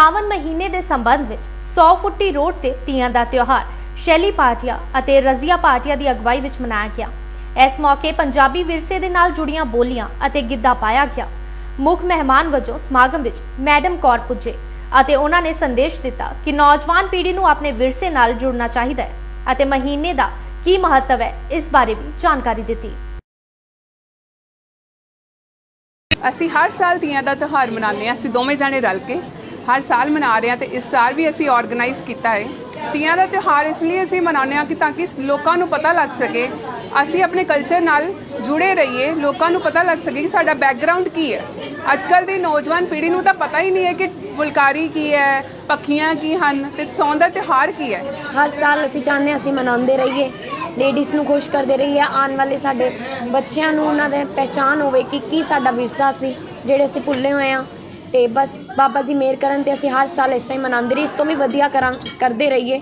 ਸਾਵਨ ਮਹੀਨੇ ਦੇ ਸੰਬੰਧ ਵਿੱਚ 100 ਫੁੱਟੀ ਰੋਡ ਤੇ ਤੀਆਂ ਦਾ ਤਿਉਹਾਰ, ਸ਼ੈਲੀ ਪਾਰਟੀਆਂ ਅਤੇ ਰਜ਼ੀਆ ਪਾਰਟੀਆਂ ਦੀ ਅਗਵਾਈ ਵਿੱਚ ਮਨਾਇਆ ਗਿਆ। ਇਸ ਮੌਕੇ ਪੰਜਾਬੀ ਵਿਰਸੇ ਦੇ ਨਾਲ ਜੁੜੀਆਂ ਬੋਲੀਆਂ ਅਤੇ ਗਿੱਧਾ ਪਾਇਆ ਗਿਆ। ਮੁੱਖ ਮਹਿਮਾਨ ਵਜੋਂ ਸਮਾਗਮ ਵਿੱਚ ਮੈਡਮ ਕੌਰ ਪੁੱਜੇ ਅਤੇ ਉਹਨਾਂ ਨੇ ਸੰਦੇਸ਼ ਦਿੱਤਾ ਕਿ ਨੌਜਵਾਨ ਪੀੜ੍ਹੀ ਨੂੰ ਆਪਣੇ ਵਿਰਸੇ ਨਾਲ ਜੁੜਨਾ ਚਾਹੀਦਾ ਹੈ ਅਤੇ ਮਹੀਨੇ ਦਾ ਕੀ ਮਹੱਤਵ ਹੈ, ਇਸ ਬਾਰੇ ਵੀ ਜਾਣਕਾਰੀ ਦਿੱਤੀ। ਅਸੀਂ ਹਰ ਸਾਲ ਤੀਆਂ ਦਾ ਤਿਉਹਾਰ ਮਨਾਉਂਦੇ ਹਾਂ। ਅਸੀਂ ਦੋਵੇਂ ਜਾਣੇ ਰਲ ਕੇ ਹਰ ਸਾਲ ਮਨਾ ਰਹੇ ਹਾਂ ਤੇ ਇਸ ਸਾਲ ਵੀ ਅਸੀਂ ਆਰਗੇਨਾਈਜ਼ ਕੀਤਾ ਹੈ। ਤੀਆਂ ਦਾ ਤਿਉਹਾਰ ਇਸ ਲਈ ਅਸੀਂ ਮਨਾਉਂਦੇ ਹਾਂ ਕਿ ਤਾਂ ਕਿ ਲੋਕਾਂ ਨੂੰ ਪਤਾ ਲੱਗ ਸਕੇ। ਅਸੀਂ ਆਪਣੇ ਕਲਚਰ ਨਾਲ ਜੁੜੇ ਰਹੀਏ, ਲੋਕਾਂ ਨੂੰ ਪਤਾ ਲੱਗ ਸਕੇ ਕਿ ਸਾਡਾ ਬੈਕਗ੍ਰਾਉਂਡ ਕੀ ਹੈ। ਅੱਜ ਕੱਲ ਦੀ ਨੌਜਵਾਨ ਪੀੜ੍ਹੀ ਨੂੰ ਤਾਂ ਪਤਾ ਹੀ ਨਹੀਂ ਹੈ ਕਿ ਫੁਲਕਾਰੀ ਕੀ ਹੈ, ਪੱਖੀਆਂ ਕੀ ਹਨ ਤੇ ਸੌਣ ਦਾ ਤਿਉਹਾਰ ਕੀ ਹੈ। ਹਰ ਸਾਲ ਅਸੀਂ ਚਾਹੁੰਦੇ ਹਾਂ ਅਸੀਂ ਮਨਾਉਂਦੇ ਰਹੀਏ। ਲੇਡੀਜ਼ ਨੂੰ ਖੁਸ਼ ਕਰਦੇ ਰਹੀਏ, ਆਉਣ ਵਾਲੇ ਸਾਡੇ ਬੱਚਿਆਂ ਨੂੰ ਉਹਨਾਂ ਦੇ ਪਹਿਚਾਨ ਹੋਵੇ ਕਿ ਕੀ ਸਾਡਾ ਵਿਰਸਾ ਸੀ, ਜਿਹੜੇ ਅਸੀਂ ਭੁੱਲੇ ਹੋਏ ਆ ਤੇ ਬਸ ਬਾਬਾ ਜੀ ਮਿਹਰ ਕਰਨ ਤੇ ਅਸੀਂ ਹਰ ਸਾਲ ਇਸ ਤਰ੍ਹਾਂ ਹੀ ਮਨਾਉਂਦੇ ਰਹੀਏ, ਇਸ ਤੋਂ ਵੀ ਵਧੀਆ ਕਰਾਂ, ਕਰਦੇ ਰਹੀਏ।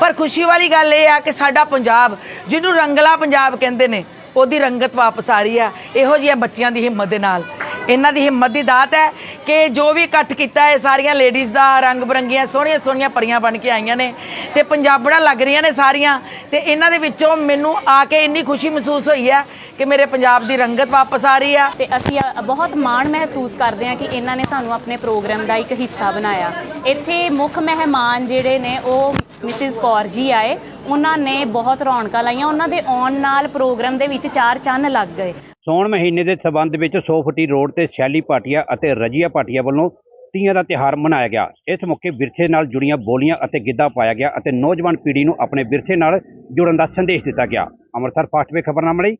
ਪਰ ਖੁਸ਼ੀ ਵਾਲੀ ਗੱਲ ਇਹ ਆ ਕਿ ਸਾਡਾ ਪੰਜਾਬ, ਜਿਹਨੂੰ ਰੰਗਲਾ ਪੰਜਾਬ ਕਹਿੰਦੇ ਨੇ, ਉਹਦੀ ਰੰਗਤ ਵਾਪਸ ਆ ਰਹੀ ਆ, ਇਹੋ ਜਿਹੀਆਂ ਬੱਚਿਆਂ ਦੀ ਹਿੰਮਤ ਦੇ ਨਾਲ। ਇਹਨਾਂ ਦੀ ਹਿੰਮਤ ਦੀ ਦਾਤ ਹੈ ਕਿ ਜੋ ਵੀ ਇਕੱਠ ਕੀਤਾ ਹੈ, ਸਾਰੀਆਂ ਲੇਡੀਜ਼ ਦਾ ਰੰਗ ਬਰੰਗੀਆਂ ਸੋਹਣੀਆਂ ਸੋਹਣੀਆਂ ਪਰੀਆਂ ਬਣ ਕੇ ਆਈਆਂ ਨੇ ਤੇ ਪੰਜਾਬੜਾਂ ਲੱਗ ਰਹੀਆਂ ਨੇ ਸਾਰੀਆਂ ਤੇ ਇਹਨਾਂ ਦੇ ਵਿੱਚੋਂ ਮੈਨੂੰ ਆ ਕੇ ਇੰਨੀ ਖੁਸ਼ੀ ਮਹਿਸੂਸ ਹੋਈ ਹੈ ਕਿ ਮੇਰੇ ਪੰਜਾਬ ਦੀ ਰੰਗਤ ਵਾਪਸ ਆ ਰਹੀ ਆ। ਤੇ ਅਸੀਂ ਬਹੁਤ ਮਾਣ ਮਹਿਸੂਸ ਕਰਦੇ ਹਾਂ ਕਿ ਇਹਨਾਂ ਨੇ ਸਾਨੂੰ ਆਪਣੇ ਪ੍ਰੋਗਰਾਮ ਦਾ ਇੱਕ ਹਿੱਸਾ ਬਣਾਇਆ। ਇੱਥੇ ਮੁੱਖ ਮਹਿਮਾਨ ਜਿਹੜੇ ਨੇ, ਉਹ ਮਿਸਿਸ ਕੌਰ ਜੀ ਆਏ। ਉਹਨਾਂ ਨੇ ਬਹੁਤ ਰੌਣਕਾਂ ਲਾਈਆਂ। ਉਹਨਾਂ ਦੇ ਆਉਣ ਨਾਲ ਪ੍ਰੋਗਰਾਮ ਦੇ ਵਿੱਚ ਚਾਰ ਚੰਨ ਲੱਗ ਗਏ। ਸੌਣ ਮਹੀਨੇ ਦੇ ਸਬੰਧ ਵਿੱਚ 100 ਫੁੱਟੀ ਰੋਡ ਤੇ ਸ਼ੈਲੀ ਭਾਟੀਆ ਅਤੇ ਰਜੀਆ ਭਾਟੀਆ ਵੱਲੋਂ ਤੀਆਂ ਦਾ ਤਿਹਾਰ ਮਨਾਇਆ ਗਿਆ। ਇਸ ਮੌਕੇ ਵਿਰਸੇ ਨਾਲ ਜੁੜੀਆਂ ਬੋਲੀਆਂ ਅਤੇ ਗਿੱਧਾ ਪਾਇਆ ਗਿਆ ਅਤੇ ਨੌਜਵਾਨ ਪੀੜ੍ਹੀ ਨੂੰ ਆਪਣੇ ਵਿਰਸੇ ਨਾਲ ਜੁੜਨ ਦਾ ਸੰਦੇਸ਼ ਦਿੱਤਾ ਗਿਆ। ਅੰਮ੍ਰਿਤਸਰ ਫਾਸਟ ਵੇ ਖਬਰਨਾਮਾ ਲਈ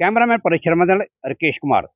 ਕੈਮਰਾਮੈਨ ਪਰੇਸ਼ ਸ਼ਰਮਾ ਦੇ ਨਾਲ ਰਕੇਸ਼ ਕੁਮਾਰ।